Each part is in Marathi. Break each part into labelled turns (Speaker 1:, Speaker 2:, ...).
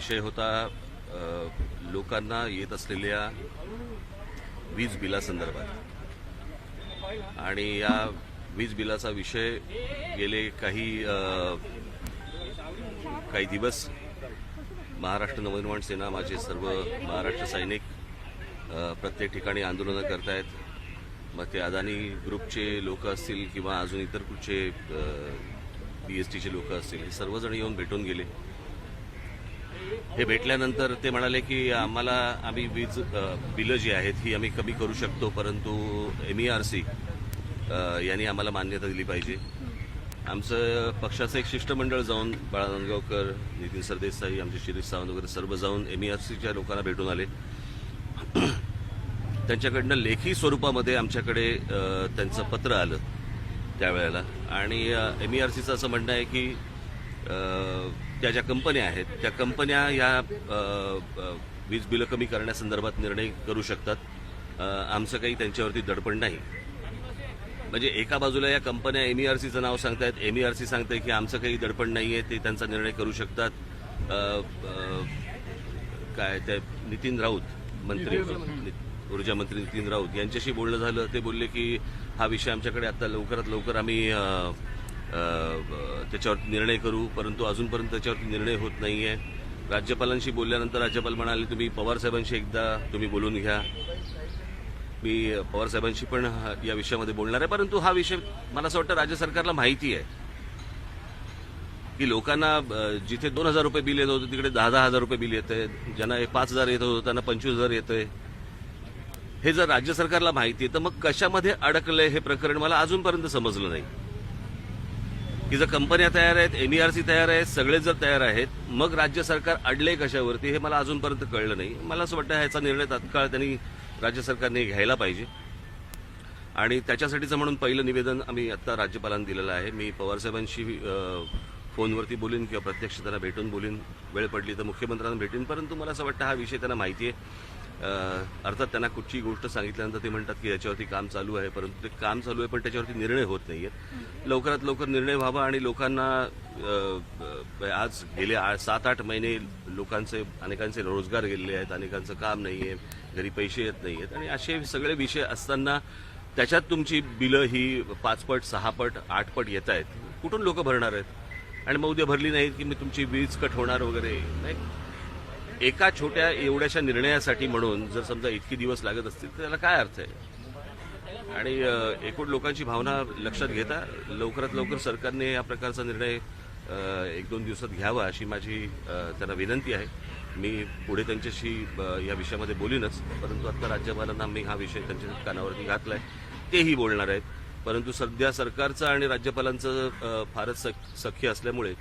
Speaker 1: विषय होता लोकांना येत असलेल्या वीज बिलासंदर्भात. आणि या वीज बिलाचा विषय गेले काही काही दिवस महाराष्ट्र नवनिर्माण सेना माझे सर्व महाराष्ट्र सैनिक प्रत्येक ठिकाणी आंदोलनं करतायत. मग ते अदानी ग्रुपचे लोक असतील किंवा अजून इतर कुठचे बी एस टीचे लोक असतील हे सर्वजण येऊन भेटून गेले. हे भेटल्यानंतर ते म्हणाले की आम्हाला आम्ही वीज बिलं जी आहेत ही आम्ही कमी करू शकतो परंतु एम ई आर सी यांनी आम्हाला मान्यता दिली पाहिजे. आमचं पक्षाचं एक शिष्टमंडळ जाऊन बाळा नांदगावकर नितीन सरदेसाई आमचे शिरीष सावंत वगैरे सर्व जाऊन एम ई आर सीच्या लोकांना भेटून आले. त्यांच्याकडनं लेखी स्वरूपामध्ये आमच्याकडे त्यांचं पत्र आलं त्यावेळेला. आणि एम ई आर सीचं असं म्हणणं आहे की त्या ज्या कंपन्या आहेत त्या कंपन्या या वीज बिलं कमी करण्यासंदर्भात निर्णय करू शकतात. आमचं काही त्यांच्यावरती दडपण नाही. म्हणजे एका बाजूला या कंपन्या एम आर सीचं नाव सांगतायत एम आर सी सांगताय की आमचं काही दडपण नाहीये ते त्यांचा निर्णय करू शकतात. काय ते नितीन राऊत मंत्री. ऊर्जा मंत्री नितीन राऊत यांच्याशी बोलणं झालं. ते बोलले की हा विषय आमच्याकडे आता लवकरात लवकर आम्ही त्याच्यावर निर्णय करू परंतु अजूनपर्यंत त्याच्यावरती निर्णय होत नाही आहे राज्यपालांशी बोलल्यानंतर राज्यपाल म्हणाले तुम्ही पवारसाहेबांशी एकदा तुम्ही बोलून घ्या. मी पवारसाहेबांशी पण या विषयामध्ये बोलणार आहे परंतु हा विषय मला असं वाटतं राज्य सरकारला माहिती आहे. की लोकांना जिथे दोन हजार रुपये बिल येत होतं तिकडे दहा दहा हजार रुपये बिल येत. आहे ज्यांना हे पाच हजार येत होतं त्यांना पंचवीस हजार येत. आहे हे जर राज्य सरकारला माहिती आहे तर मग कशामध्ये अडकलंय हे प्रकरण मला अजूनपर्यंत समजलं नाही. की जर कंपन्या तयार आहेत एमईआरसी तयार आहेत सगळे जर तयार आहेत मग राज्य सरकार अडले कशावरती हे मला अजूनपर्यंत कळलं नाही. मला असं वाटतं ह्याचा निर्णय तात्काळ त्यांनी राज्य सरकारने घ्यायला पाहिजे. आणि त्याच्यासाठीचं म्हणून पहिलं निवेदन आम्ही आत्ता राज्यपालांना दिलेलं आहे. मी पवारसाहेबांशी फोनवरती बोलीन किंवा प्रत्यक्ष त्यांना भेटून बोलीन. वेळ पडली तर मुख्यमंत्र्यांना भेटेन. परंतु मला असं वाटतं हा विषय त्यांना माहिती आहे. अर्थात त्यांना कुठची गोष्ट सांगितल्यानंतर ते म्हणतात की याच्यावरती काम चालू आहे परंतु ते काम चालू आहे पण त्याच्यावरती निर्णय होत नाहीये. लवकरात लवकर निर्णय व्हावा आणि लोकांना आज गेले आ- सात आठ महिने लोकांचे अनेकांचे रोजगार गेलेले आहेत अनेकांचं काम नाही आहे घरी पैसे येत नाही आहेत आणि असे सगळे विषय असताना त्याच्यात तुमची बिलं ही पाचपट सहापट आठपट येत आहेत कुठून लोक भरणार आहेत? आणि मग उद्या भरली नाहीत की मी तुमची वीज कट होणार वगैरे? नाही एका छोट्या एवढ्याशा निर्णयासाठी म्हणून जर समजा इतकी दिवस लागत असतील तर त्याला काय अर्थ आहे? आणि एकूण लोकांची भावना लक्षात घेता लवकरात लवकर सरकारने या प्रकारचा निर्णय एक दोन दिवसात घ्यावा अशी माझी त्यांना विनंती आहे. मी पुढे त्यांच्याशी या विषयामध्ये बोलीनच परंतु आता राज्यपालांना मी हा विषय त्यांच्या कानावरती घातलाय तेही बोलणार आहेत. परंतु सध्या सरकारचं आणि राज्यपालांचं फारच सख्य असल्यामुळे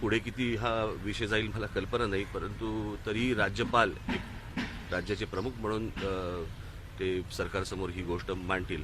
Speaker 1: पुढे किती हा विषय जाईल मला कल्पना नाही परंतु तरी राज्यपाल राज्याचे प्रमुख म्हणून ते सरकारसमोर ही गोष्ट मांडतील.